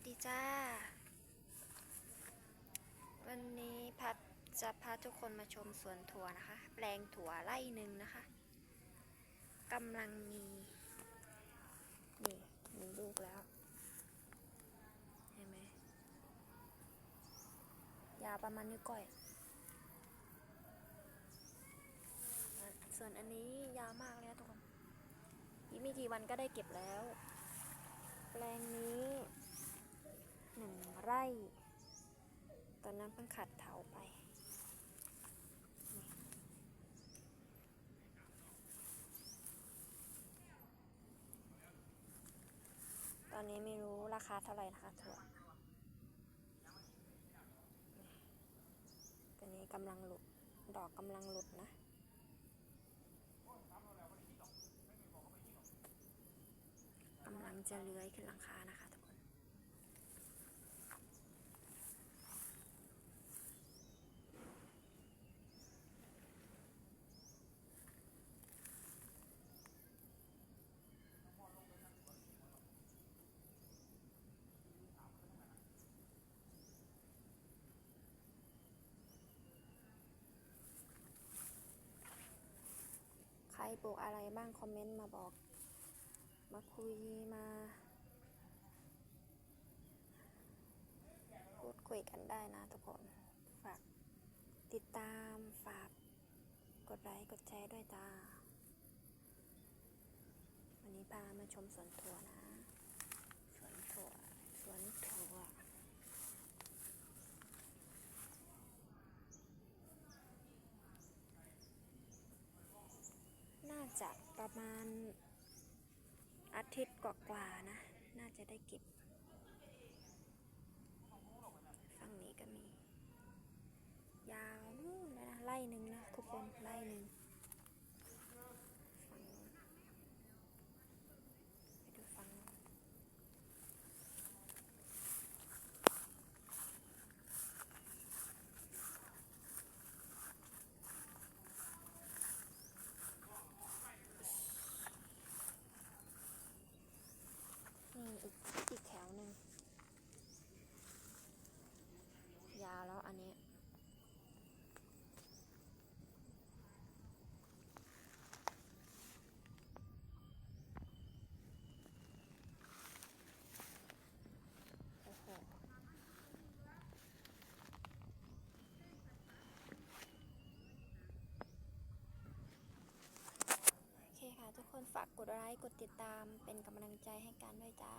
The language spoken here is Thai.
วัสดีจ้า วันนี้พัดจะพาทุกคนมาชมสวนถั่วนะคะ แปลงถั่วไร่หนึ่งนะคะกำลังมี นี่มีลูกแล้ว เห็นไหมยาวประมาณนิ้วก้อย ส่วนอันนี้ยาวมากเลยนะทุกคน อีกไม่กี่วันก็ได้เก็บแล้ว แปลงนี้ ไร่ ตอนนั้นเพิ่งขัดเถาไป ตอนนี้ไม่รู้ราคาเท่าไหร่นะคะถั่วตอนนี้กำลังหลุด ดอกกำลังหลุดนะกำลังจะเลื้อยขึ้นหลังคานะคะ ปลูกอะไรบ้างคอมเมนต์มาบอก มาคุยมาพูดคุยกันได้นะทุกคน ฝากติดตามฝากกดไลค์กดแชร์ด้วยจ้า วันนี้พามาชมสวนถั่วนะ สวนถั่ว สวนถั่ว น่า จะประมาณอาทิตย์กว่าๆนะ น่าจะได้เก็บ ฝั่งนี้ก็มี ยาวนู่นเลยนะไล่หนึ่งนะทุกคนไล่หนึ่งนู้นไปดูฝั่งนู้นนี่อีกอีกแถวหนึ่งยาวแล้วอันนี้ โอ้โห โอเคค่ะ ทุก คนฝากกดไลค์กดติดตามเป็นกำลังใจให้กันด้วยจ้า